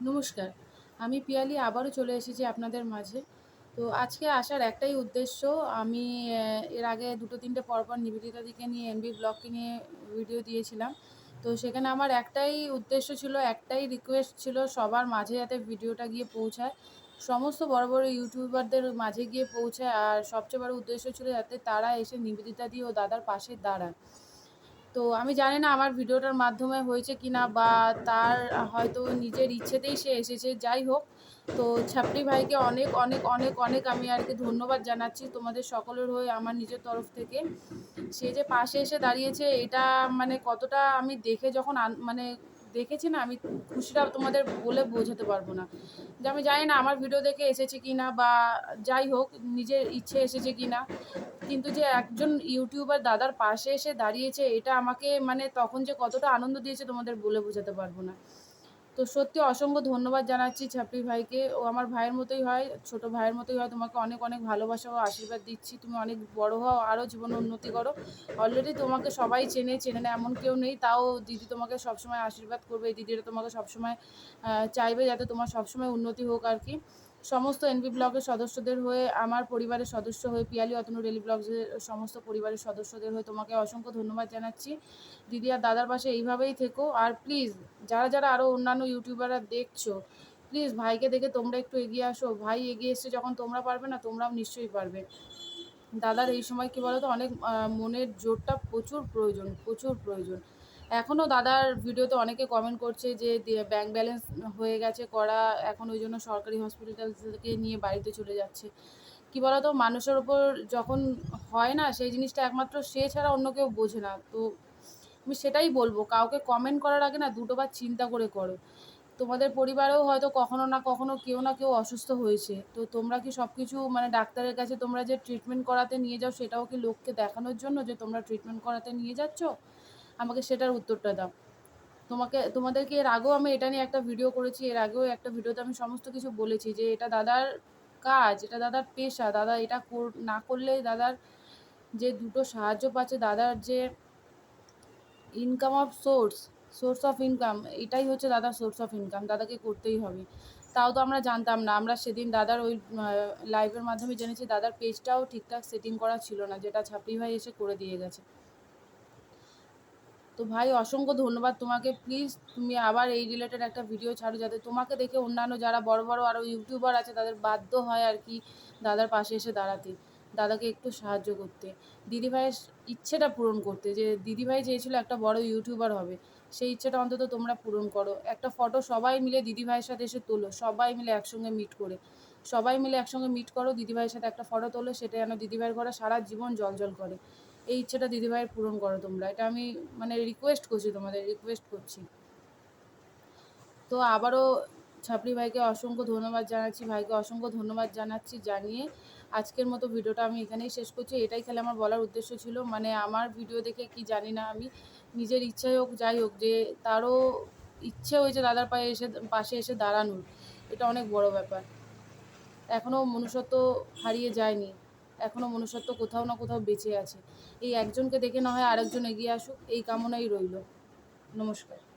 নমস্কার। আমি পিয়ালি আবারও চলে এসেছি আপনাদের মাঝে। তো আজকে আসার একটাই উদ্দেশ্য, আমি এর আগে দুটো তিনটে পরপর নিবেদিতাদিকে নিয়ে এনবি ব্লগকে নিয়ে ভিডিও দিয়েছিলাম। তো সেখানে আমার একটাই উদ্দেশ্য ছিল, একটাই রিকোয়েস্ট ছিল সবার মাঝে যাতে ভিডিওটা গিয়ে পৌঁছায়। সমস্ত বড় বড় ইউটিউবারদের মাঝে গিয়ে পৌঁছায়। আর সবচেয়ে বড় উদ্দেশ্য ছিল যাতে তারা এসে নিবেদিতা দিয়ে ও দাদার পাশে দাঁড়ায়। তো আমি জানি না আমার ভিডিওটার মাধ্যমে হয়েছে কি না বা তার হয়তো নিজের ইচ্ছেতেই সে এসেছে, যাই হোক। তো ছাপড়ি ভাইকে অনেক অনেক অনেক অনেক আমি আর কি ধন্যবাদ জানাচ্ছি তোমাদের সকলের হয়ে আমার নিজের তরফ থেকে। সে যে পাশে এসে দাঁড়িয়েছে, এটা মানে কতটা আমি দেখে যখন মানে দেখেছি না, আমি খুশিটা তোমাদের বলে বোঝাতে পারব না। যে আমি জানি না আমার ভিডিও দেখে এসেছে কি না বা যাই হোক, নিজের ইচ্ছে এসেছে কি না। কিন্তু যে একজন ইউটিউবার দাদার পাশে এসে দাঁড়িয়েছে, এটা আমাকে মানে তখন যে কতটা আনন্দ দিয়েছে তোমাদের বলে বোঝাতে পারব না। তো সত্যি অসংখ্য ধন্যবাদ জানাচ্ছি ছাপড়ি ভাইকে। ও আমার ভাইয়ের মতোই হয়, ছোট ভাইয়ের মতোই হয়। তোমাকে অনেক অনেক ভালোবাসা ও আশীর্বাদ দিচ্ছি। তুমি অনেক বড় হও আরও জীবনে উন্নতি করো। অলরেডি তোমাকে সবাই চেনে চেনে না, এমন কেউ নেই। তাও দিদি তোমাকে সবসময় আশীর্বাদ করবে। দিদিরা তোমাকে সবসময় চাইবে যাতে তোমার সবসময় উন্নতি হোক আর কি। সমস্ত এনবি ব্লগের সদস্যদের হয়ে, আমার পরিবারের সদস্য হয়ে, পিয়ালি অতনু রেলি ব্লগসের সমস্ত পরিবারের সদস্যদের হয়ে তোমাকে অসংখ্য ধন্যবাদ জানাচ্ছি। দিদি আর দাদার পাশে এইভাবেই থেকো। আর প্লিজ যারা যারা আরও অন্যান্য ইউটিউবাররা দেখছ প্লিজ ভাইকে দেখে তোমরা একটু এগিয়ে আসো। ভাই এগিয়ে এসছে যখন তোমরা পারবে না, তোমরাও নিশ্চয়ই পারবে। দাদার এই সময় কী বলতো? অনেক মনের জোরটা প্রচুর প্রয়োজন প্রচুর প্রয়োজন। এখনও দাদার ভিডিওতে অনেকে কমেন্ট করছে যে ব্যাংক ব্যালেন্স হয়ে গেছে করা, এখন ওই জন্য সরকারি হসপিটাল থেকে নিয়ে বাড়িতে চলে যাচ্ছে। কি বলতো? মানুষের ওপর যখন হয় না, সেই জিনিসটা একমাত্র সে ছাড়া অন্য কেউ বোঝে না। তো আমি সেটাই বলব, কাউকে কমেন্ট করার আগে না দুটোবার চিন্তা করে করো। তোমাদের পরিবারেও হয়তো কখনো না কখনো কেউ না কেউ অসুস্থ হয়েছে। তো তোমরা কি সব কিছু মানে ডাক্তারের কাছে তোমরা যে ট্রিটমেন্ট করাতে নিয়ে যাও, সেটাও কি লোককে দেখানোর জন্য যে তোমরা ট্রিটমেন্ট করাতে নিয়ে যাচ্ছ? আমাকে সেটার উত্তরটা দাও। তোমাকে, তোমাদেরকে এর আগেও আমি এটা নিয়ে একটা ভিডিও করেছি, এর আগেও একটা ভিডিওতে আমি সমস্ত কিছু বলেছি যে এটা দাদার কাজ, এটা দাদার পেশা, দাদা এটা না করলে দাদার যে দুটো সাহায্য পাচ্ছে, দাদার যে income of source source of income এটাই হচ্ছে দাদার সোর্স অফ ইনকাম দাদাকে করতেই হবে। তাও তো আমরা জানতাম না, আমরা সেদিন দাদার ওই লাইভের মাধ্যমে জেনেছি, দাদার পেজটাও ঠিকঠাক সেটিং করা ছিল না, যেটা ছাপড়ি ভাই এসে করে দিয়ে গেছে। তো ভাই, অসংখ্য ধন্যবাদ তোমাকে। প্লিজ তুমি আবার এই রিলেটেড একটা ভিডিও ছাড়ো যাতে তোমাকে দেখে অন্যান্য যারা বড় বড় আরও ইউটিউবার আছে, তাদের বাধ্য হয় আর কি দাদার পাশে এসে দাঁড়াতে, দাদাকে একটু সাহায্য করতে। দিদিভাইয়ের ইচ্ছেটা পূরণ করতে, যে দিদিভাই চেয়েছিল একটা বড় ইউটিউবার হবে, সেই ইচ্ছেটা অন্তত তোমরা পূরণ করো। একটা ফটো সবাই মিলে দিদিভাইয়ের সাথে এসে তোলো, সবাই মিলে একসঙ্গে মিট করে। সবাই মিলে একসঙ্গে মিট করো দিদিভাইয়ের সাথে একটা ফটো তোলো, সেটা যেন দিদিভাইয়ের ঘরে সারা জীবন জল করে। এই ইচ্ছেটা দিদিভাইয়ের পূরণ করো তোমরা। এটা আমি মানে রিকোয়েস্ট করছি তোমাদের রিকোয়েস্ট করছি। তো আবারও ছাপড়ি ভাইকে অসংখ্য ধন্যবাদ জানাচ্ছি, ভাইকে অসংখ্য ধন্যবাদ জানাচ্ছি জানিয়ে আজকের মতো ভিডিওটা আমি এখানেই শেষ করছি। এটাই খেলে আমার বলার উদ্দেশ্য ছিল মানে আমার ভিডিও দেখে কি জানি না আমি, নিজের ইচ্ছাই হোক, যাই হোক, যে তারও ইচ্ছে হয়েছে দাদার পায়ে এসে, পাশে এসে দাঁড়ানোর। এটা অনেক বড় ব্যাপার। এখনও মনুষ্যত্ব হারিয়ে যায়নি। এখনও মনুষ্যত্ব কোথাও না কোথাও বেঁচে আছে। এই একজনকে দেখে না হয় আরেকজন এগিয়ে আসুক, এই কামনাই রইল। নমস্কার।